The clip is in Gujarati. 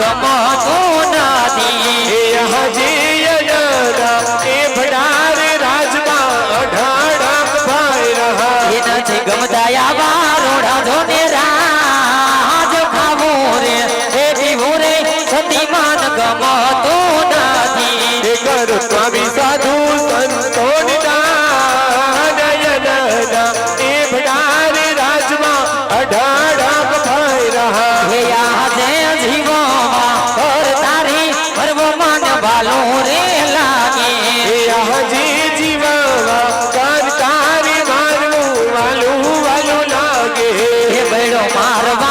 ગમો સોનાની હજી એ ભડાર રાજમાં અઢાડક ભાઈ રહા એ નથી ગમતા આવા રોડા ધોને રે એ જીવો રે વાલો રે લાગે. હજી જીવાવા કરતારી મારું વાલું વાલું લાગે. હે બેડો મારવા